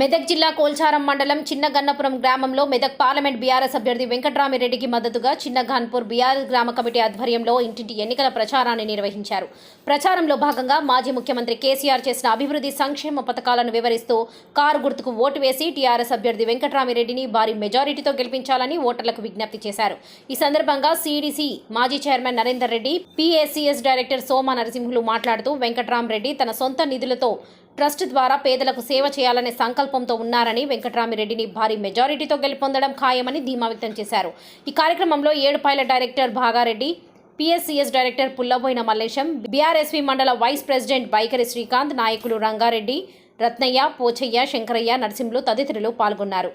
మెదక్ జిల్లా కోల్చారం మండలం చిన్న గన్నపురం గ్రామంలో మెదక్ పార్లమెంట్ బీఆర్ఎస్ అభ్యర్థి వెంకట్రామిరెడ్డికి మద్దతుగా చిన్న ఘాన్పూర్ బీఆర్ఎస్ గ్రామ కమిటీ ఆధ్వర్యంలో ఇంటింటి ఎన్నికల ప్రచారాన్ని నిర్వహించారు. ప్రచారంలో భాగంగా మాజీ ముఖ్యమంత్రి కేసీఆర్ చేసిన అభివృద్ధి సంక్షేమ పథకాలను వివరిస్తూ కారు గుర్తుకు ఓటు వేసి టీఆర్ఎస్ అభ్యర్థి వెంకట్రామిరెడ్డిని భారీ మెజారిటీతో గెలిపించాలని ఓటర్లకు విజ్ఞప్తి చేశారు. ఈ సందర్భంగా సీడీసీ మాజీ chairman Narender Reddy PACS director Soma Narasimhulu మాట్లాడుతూ వెంకట్రామరెడ్డి తన సొంత నిధులతో ట్రస్ట్ ద్వారా పేదలకు సేవ చేయాలనే సంకల్పంతో ఉన్నారని వెంకట్రామిరెడ్డిని భారీ మెజారిటీతో గెలుపొందడం ఖాయమని ధీమా వ్యక్తం చేశారు. ఈ కార్యక్రమంలో Edupayala director Bhagareddy PSCS director Pullaboina Mallesham BRSV మండల వైస్ ప్రెసిడెంట్ బైకరి శ్రీకాంత్ నాయకులు రంగారెడ్డి రత్నయ్య పోచయ్య శంకరయ్య నరసింహులు తదితరులు పాల్గొన్నారు.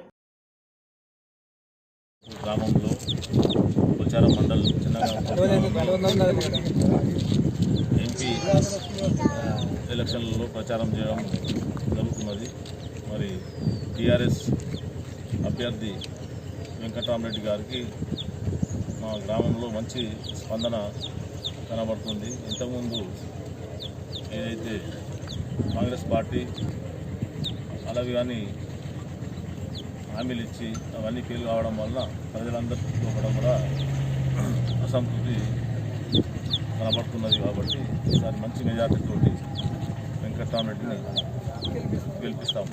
గ్రామంలో ప్రచారం ఎంపీ ఎలక్షన్లలో ప్రచారం చేయడం జరుగుతున్నది. మరి టీఆర్ఎస్ అభ్యర్థి వెంకటరామరెడ్డి గారికి మా గ్రామంలో మంచి స్పందన కనబడుతుంది. ఇంతకుముందు ఏదైతే కాంగ్రెస్ పార్టీ అలాగే కానీ హామీలు ఇచ్చి అవన్నీ ఫెయిల్ కావడం వల్ల ప్రజలందరితో కూడా కూడా అసంతృప్తి కనబడుతున్నది కాబట్టి ఈసారి మంచి మెజార్టీతో వెంకటరామరెడ్డిని గెలిపిస్తాము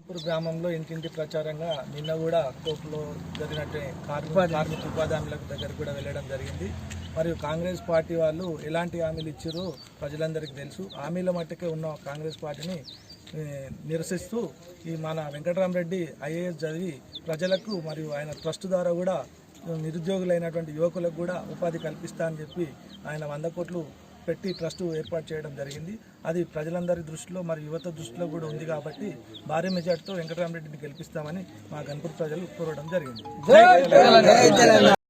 ఇప్పుడు గ్రామంలో ఇంటింటి ప్రచారంగా నిన్న కూడా కోపులో జరిగినట్టు కార్మిక కార్మిక ఉపాధి దగ్గర కూడా వెళ్ళడం జరిగింది మరియు కాంగ్రెస్ పార్టీ వాళ్ళు ఎలాంటి హామీలు ఇచ్చారో ప్రజలందరికీ తెలుసు హామీల మట్టుకే ఉన్న కాంగ్రెస్ పార్టీని నిరసిస్తూ ఈ మన వెంకటరామరెడ్డి ఐఏఎస్ చదివి ప్రజలకు మరియు ఆయన ట్రస్ట్ ద్వారా కూడా నిరుద్యోగులైనటువంటి యువకులకు కూడా ఉపాధి కల్పిస్తా అని చెప్పి ఆయన వంద కోట్లు పెట్టి ట్రస్ట్ ఏర్పాటు చేయడం జరిగింది. అది ప్రజలందరి దృష్టిలో మరి యువత దృష్టిలో కూడా ఉంది కాబట్టి భారీ మెజార్టీతో వెంకటరామరెడ్డిని గెలిపిస్తామని మా గణపతి ప్రజలు కోరడం జరిగింది.